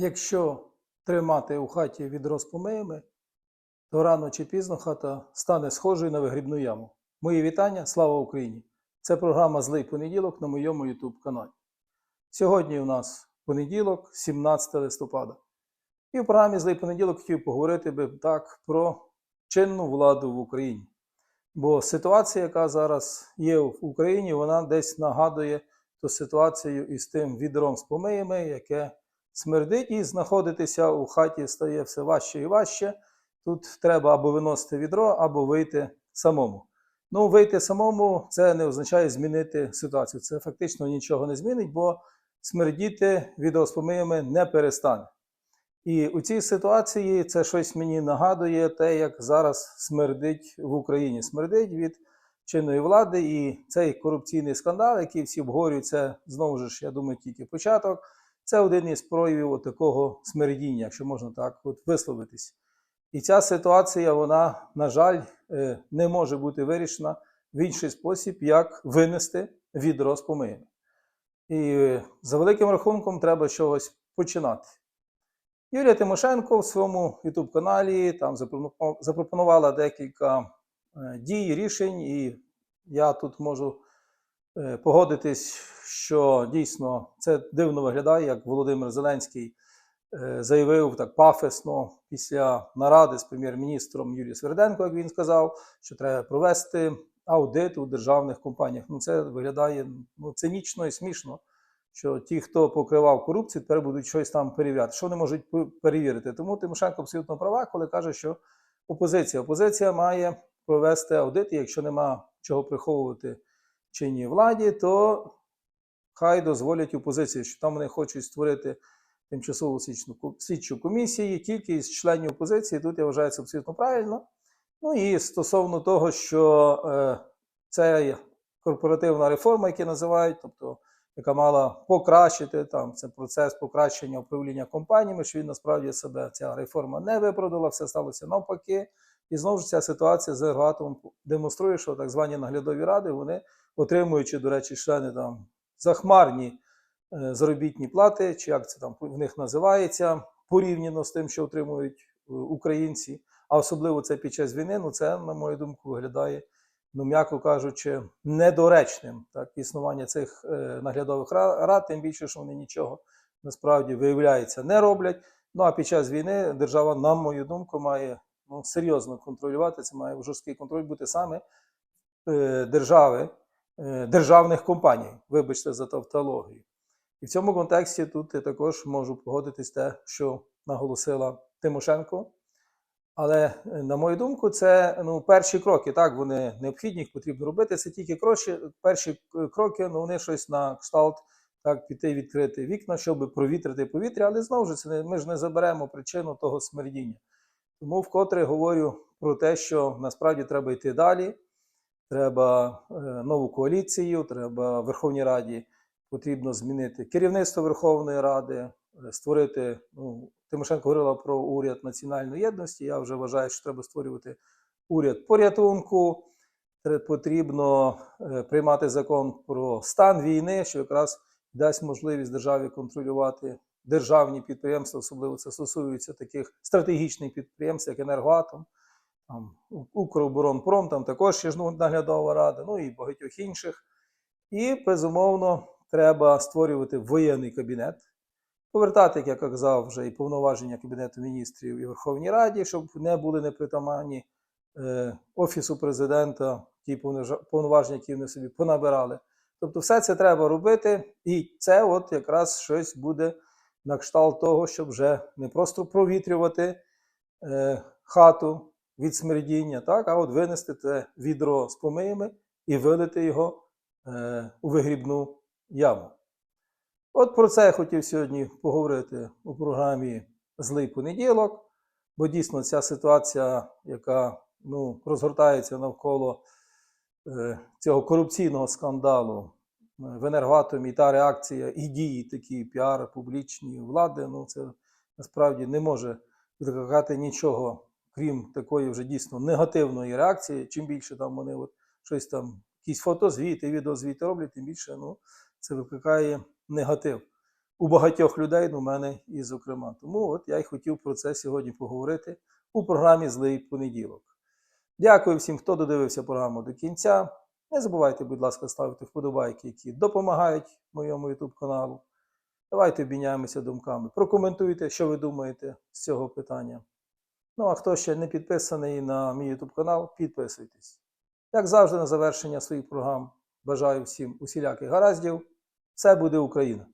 Якщо тримати у хаті відро з помиями, то рано чи пізно хата стане схожою на вигрібну яму. Мої вітання, слава Україні! Це програма Злий понеділок на моєму YouTube каналі. Сьогодні у нас понеділок, 17 листопада. І в програмі Злий понеділок хотів поговорити би так про чинну владу в Україні. Бо ситуація, яка зараз є в Україні, вона десь нагадує ту ситуацію із тим відром з помиями, яке смердить, і знаходитися у хаті стає все важче і важче. Тут треба або виносити відро, або вийти самому. Ну, вийти самому це не означає змінити ситуацію. Це фактично нічого не змінить, бо смердіти з не перестане. І у цій ситуації це щось мені нагадує те, як зараз смердить в Україні. Смердить від чинної влади, і цей корупційний скандал, який всі обговорюють, знову ж, я думаю, тільки початок. Це один із проявів такого смердіння, якщо можна так от висловитись. І ця ситуація, вона, на жаль, е, не може бути вирішена в інший спосіб, як винести відро з помиями. І е, за великим рахунком треба чогось починати. Юлія Тимошенко в своєму youtube каналі там запропонувала декілька е, дій, рішень, і я тут можу погодитись, що дійсно це дивно виглядає, як Володимир Зеленський е, заявив так пафосно після наради з прем'єр-міністром Юрієм Сверденко, як він сказав, що треба провести аудит у державних компаніях. Ну, це виглядає ну, цинічно і смішно що ті, хто покривав корупцію, тепер будуть щось там перевіряти. Що вони можуть перевірити? Тому Тимошенко абсолютно права, коли каже, що опозиція. Опозиція має провести аудит, якщо нема чого приховувати чинній владі, то хай дозволять опозиції, що там вони хочуть створити тимчасову слідчу ко- слідчу комісію, тільки із членів опозиції. Тут я вважаю це абсолютно правильно. Ну і стосовно того, що е, це корпоративна реформа, яку називають, тобто яка мала покращити там це процес покращення управління компаніями, що він насправді себе ця реформа не виправдала, все сталося навпаки. І знову ж ця ситуація з енергоатомом демонструє, що так звані наглядові ради, вони отримуючи, до речі, члени там захмарні е, заробітні плати, чи як це там в них називається, порівняно з тим, що отримують е, українці, а особливо це під час війни, ну це, на мою думку, виглядає ну, м'яко кажучи, недоречним так, існування цих е, наглядових рад, тим більше, що вони нічого насправді виявляється, не роблять. Ну а під час війни держава, на мою думку, має ну, серйозно контролювати. Це має жорсткий контроль бути саме е, держави, державних компаній. Вибачте за тавтологію. І в цьому контексті тут я також можу погодитись те, що наголосила Тимошенко. Але е, на мою думку, це ну, перші кроки. Так, вони необхідні, їх потрібно робити. Це тільки кроші, перші е, кроки, ну вони щось на кшталт так піти відкрити вікна, щоб провітрити повітря. Але знову ж це ми ж не заберемо причину того смердіння. Тому вкотре говорю про те, що насправді треба йти далі. Треба е, нову коаліцію, треба Верховній Раді потрібно змінити керівництво Верховної Ради, е, створити. Ну, Тимошенко говорила про уряд національної єдності. Я вже вважаю, що треба створювати уряд порятунку. Потрібно е, приймати закон про стан війни, що якраз дасть можливість державі контролювати державні підприємства, особливо це стосується таких стратегічних підприємств, як енергоатом, там, Укроборонпром, там також є ну, наглядова рада, ну і багатьох інших. І, безумовно, треба створювати воєнний кабінет, повертати, як я казав, вже і повноваження Кабінету міністрів і Верховній Раді, щоб не були непритаманні е, Офісу президента, ті повноваження, які вони собі понабирали. Тобто, все це треба робити, і це от якраз щось буде на кшталт того, щоб вже не просто провітрювати е, хату від смердіння, так, а от винести це відро з помиями і вилити його е, у вигрібну яму. От про це я хотів сьогодні поговорити у програмі Злий понеділок, бо дійсно ця ситуація, яка ну, розгортається навколо е, цього корупційного скандалу е, в енергоатомі, та реакція і дії такі піар публічні влади, ну це насправді не може викликати нічого, крім такої вже дійсно негативної реакції. Чим більше там вони от щось там, якісь фотозвіти, відеозвіти роблять, тим більше ну, це викликає негатив. у багатьох людей, ну, мене і зокрема. Тому от я й хотів про це сьогодні поговорити у програмі Злий понеділок. Дякую всім, хто додивився програму до кінця. Не забувайте, будь ласка, ставити вподобайки, які допомагають моєму YouTube каналу. Давайте обміняємося думками. Прокоментуйте, що ви думаєте з цього питання. Ну а хто ще не підписаний на мій YouTube канал, підписуйтесь. Як завжди, на завершення своїх програм бажаю всім усіляких гараздів. Все буде Україна!